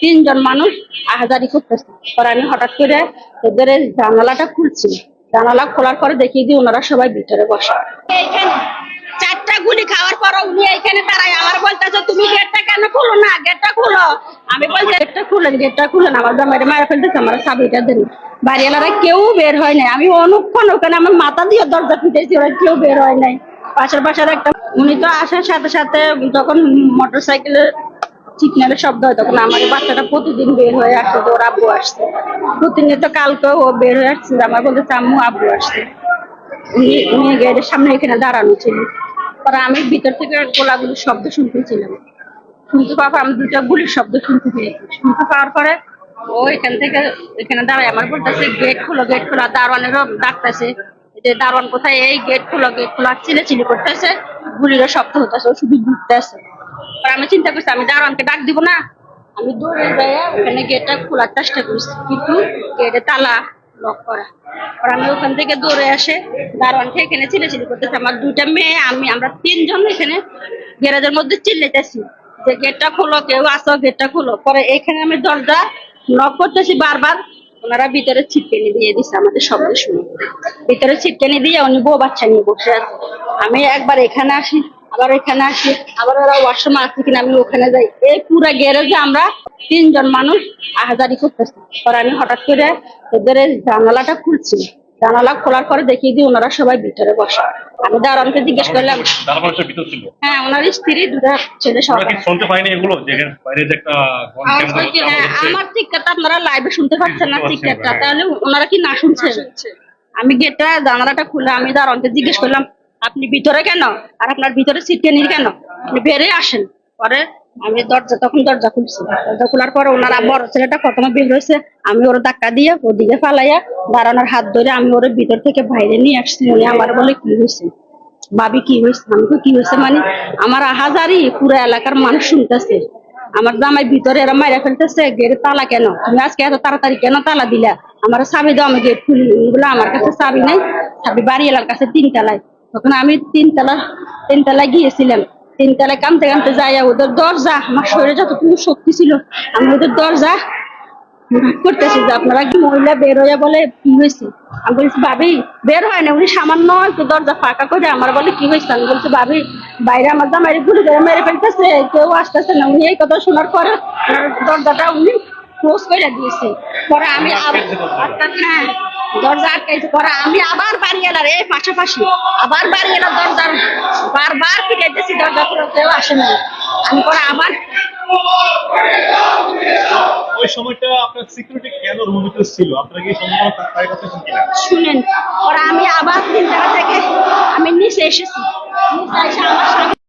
তিনজন মানুষ আহাজারি করতেছে। আমি হঠাৎ করে ওদের জানালাটা খুলছি। জানালা খোলার পরে দেখি যে ওনারা সবাই ভিতরে বসা। চারটা গুলি খাওয়ার পর উনি এইখানে দাঁড়ায়। আমার বলতেছে, তুমি গেটটা কেন খুলো না? গেটটা খুলো। আমি বলছি, গেটটা খুলেন গেটটা খুলেন। আমার জামাইটা মারা ফেলতেছে, আমার চাবিটা দেন। বাড়িওয়ালারা কেউ বের হয় নাই। আমি অনুক্ষণ ওখানে আমার মাথা দিয়ে দরজা ফিটেছি ওরা কেউ বের হয় নাই। পাশের পাশের একটা উনি তো আসার সাথে সাথে যখন মোটর সাইকেলের সিগন্যালের শব্দ হয় তখন আমার বাচ্চাটা প্রতিদিন বের হয়ে আসছে তো ওর আব্বু আসছে। প্রতিনিয়ত কালকে ও বের হয়ে আসছে আমার বলতে আম্মু, আব্বু আসছে। উনি উনি গেটের সামনে এখানে দাঁড়ানো ছিল। পরে আমি ভিতর থেকে গোলাগুলির শব্দ শুনতেছিলাম। শুনতে পাওয়ার আমি দুটা গুলির শব্দ শুনতে পেয়েছি শুনতে পাওয়ার পরে ও এখান থেকে এখানে দাঁড়ায়। আমার বলতেছে, গেট খোলো, গেট খোলা। দারোয়ানেরও ডাকতেছে যে, দারোয়ান কোথায়? এই গেট খোলো, গেট খোলা। চিলে চিলি করতেছে, গুলিরও শব্দ হতেছে ও শুধু ঘুরতেছে। আমি চিন্তা করছি, আমি দারোয়ানকে ডাক দিব না। আমি দৌড়ে যাই ওখানে গেটটা খোলার চেষ্টা করছি, কিন্তু গেটে তালা লক করা। আর আমি ওখান থেকে দৌড়ে আসে দারোয়ানকে এখানে চিলে চিলি করতেছে। আমার দুইটা মেয়ে, আমি, আমরা তিনজন এখানে গ্যারেজের মধ্যে চিল্লাইতেছি যে গেটটা খোলো, কেউ আসো গেটটা খোলো। পরে এখানে আমি দরজা নক করতেছি বারবার। ওনারা ভিতরে ছিটকেনি দিয়ে দিছে আমাদের শব্দ শুনে। ভিতরে ছিটকেনি দিয়ে উনি বউ বাচ্চা নিয়ে বসে আছে। আমি একবার এখানে আসি আবার এখানে আসি আবার ওরা ওয়াশরুম আসছে কিনা আমি ওখানে যাই। এই পুরো গ্যারেজে আমরা তিনজন মানুষ আহাজারি করতেছি। পরে আমি হঠাৎ করে ওদের এই জানালাটা খুলছি। জানালা খোলার পরে দেখি যে ওনারা সবাই ভিতরে বসা। আমি দারোয়ানকে জিজ্ঞেস করলাম হ্যাঁ ওনার স্ত্রী দুটা ছেলে সব শুনতে এগুলো? হয় আমার চিৎকারটা আপনারা লাইভে শুনতে পাচ্ছেন না না, তাহলে ওনারা কি না শুনছেন? আমি গেটটা জানালাটা খুলে আমি দারোয়ানকে জিজ্ঞেস করলাম আপনি ভিতরে কেন? আর আপনার ভিতরে সিটকে নিয়ে কেন? আপনি বেরিয়ে আসেন। পরে আমি দরজা, তখন দরজা খুলছি। দরজা খোলার পরে ওনার বড় ছেলেটা প্রথমে বের হয়েছে। আমি ওর ধাক্কা দিয়ে ওদিকে ফালাইয়া দাঁড়ানোর হাত ধরে আমি ওর ভিতর থেকে বাইরে নিয়ে আসছি। উনি আমার বলে, কি হয়েছে? ভাবি, কি হয়েছে? আমি তো কি হয়েছে মানে আমার হাজারি পুরো এলাকার মানুষ শুনতেছে। আমার জামাই ভিতরে এরা মাইরা ফেলতেছে। গেট তালা কেন? তুমি আজকে এত তাড়াতাড়ি কেন তালা দিলা? আমার চাবি দাও আমি গেট খুলি আমার কাছে চাবি নাই। চাবি বাড়ি এলার কাছে তিনতলায় তখন আমি তিনতলা তিনতলায় গিয়েছিলাম। তিনতলায় কামতে কামতে যাইয়া ওদের দরজা, আমার শরীরে যতটুকু শক্তি ছিল, আমি ওদের দরজা করতেছি যে আপনারা কি মহিলা বের হইয়া বলে কি হয়েছে আমি বলছি, ভাবি, বের হয় না। উনি সামান্য একটু দরজা ফাঁকা করে আমার বলে, কি হয়েছে আমি বলছি, ভাবি, বাইরে আমার জামাই গুলি করে মেরে ফেলতেছে, কেউ আসতেছে না। উনি এই কথা শোনার পরে দরজাটা উনি ক্লোজ করে দিয়েছে। পরে আমি হ্যাঁ দরজা আটকাইছে পরে আমি আবার বাড়ি এলার এই পাশাপাশি। আবার বাড়ি এলার দরজা বারবার ফিরাইতেছি দরজা কেউ আসে না আমি পরে আবার ওই সময়টা আপনার সিকিউরিটি কেন রুমের ভিতরে ছিল? আপনারা কি সম্পূর্ণ তার তার কথা শুনেন ওরা আমি আবার তিনতলা থেকে আমি নিচে এসেছি। নিচে এসে আমার